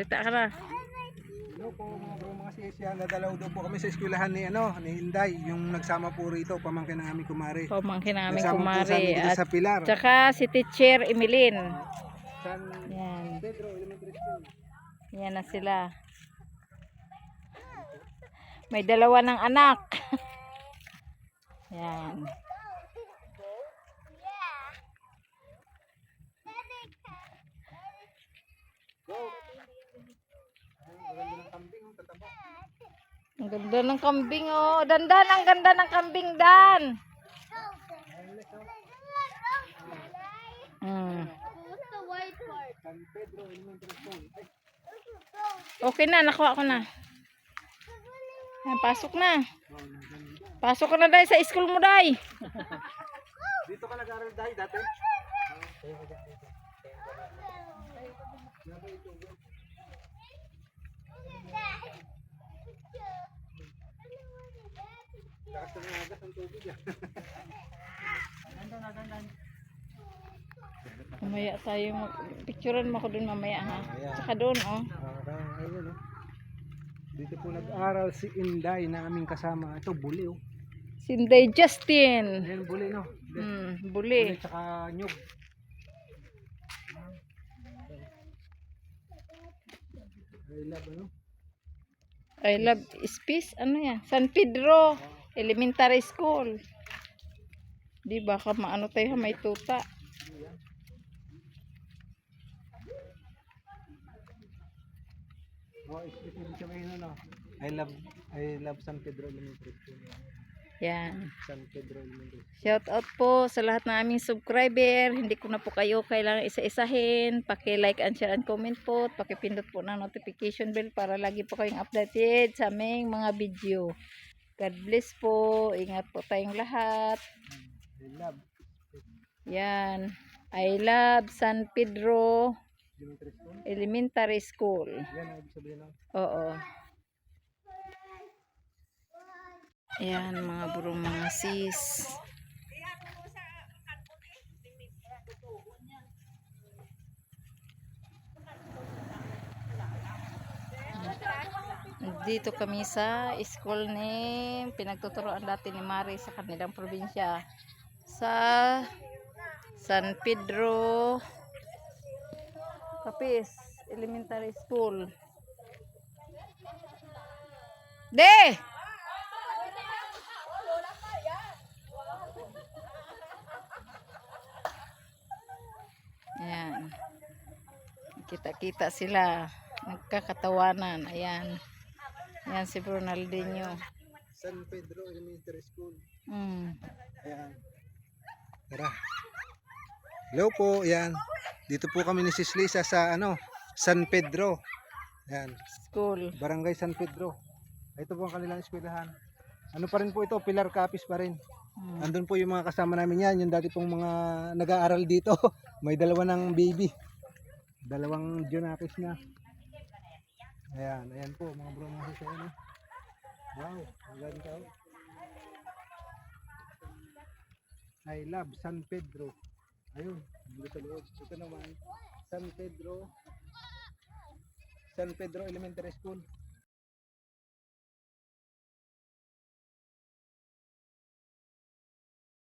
Salita ka na. Hello po mga bro, mga sisya. Nadalaw daw po kami sa eskwelahan ni, ano, ni Inday. Yung nagsama po rito, pamangkin ng aming kumari. Pamangkin ng aming Nagsama po sa amin kumari. dito At sa Pilar. tsaka si Teacher Emilin. San Yan. Pedro Elementary School. Yan na sila. May dalawa ng anak. Yan. Ang ganda ng kambing oh. Dandan, ang ganda ng kambing dan. Hmm. Okay na, nakuha ko na. Yan, pasok na. Pasok ka na dahil sa school mo dahil. dito ka nag-aaral dahil dati? Takas ang tubig ah. Mamaya tayo mag... Picturean mo ko dun mamaya ha. Tsaka doon oh. Ayun, oh. Dito po nag-aral si Inday na aming kasama. Ito, buli oh. Sinday Justin. Ayan, buli no. Hmm, Buli buli. tsaka nyug. I love ano? I love Space. Ano yan? San Pedro Elementary School. Di ba ka maano tayo may tuta. Wow, specific siya may no. I love I love San Pedro Elementary School. Yan. San Pedro Elementary. Shout out po sa lahat ng aming subscriber. Hindi ko na po kayo kailangan isa-isahin. Paki-like and share and comment po. Pakipindot po ng notification bell para lagi po kayong updated sa aming mga video. God bless po. Ingat po tayong lahat. I love Yan. I love San Pedro Elementary School. Elementary School. Yan ang ibig sabihin no. Oo. Yan mga bro mga sis. Dito kami sa school ni pinagtuturoan dati ni Mari sa kanilang probinsya sa San Pedro Capis Elementary School. De! Ayan. Kita-kita sila. Nagkakatawanan. Ayan. Ayan si Ronaldinho. San Pedro Elementary School. Mm. Ayan. Tara. Hello po, ayan. Dito po kami ni Sis Lisa sa ano, San Pedro. Ayan, School. Barangay San Pedro. Ito po ang kanilang eskwelahan. Ano pa rin po ito, Pilar Capis pa rin. Mm. Andun po yung mga kasama namin yan, yung dati pong mga nag-aaral dito. May dalawa ng baby. Dalawang Junakis na. Ayan, ayan po mga bro mga sisa ano. Wow, ang ganda oh. I love San Pedro. Ayun, dito loob. Ito naman, San Pedro San Pedro Elementary School.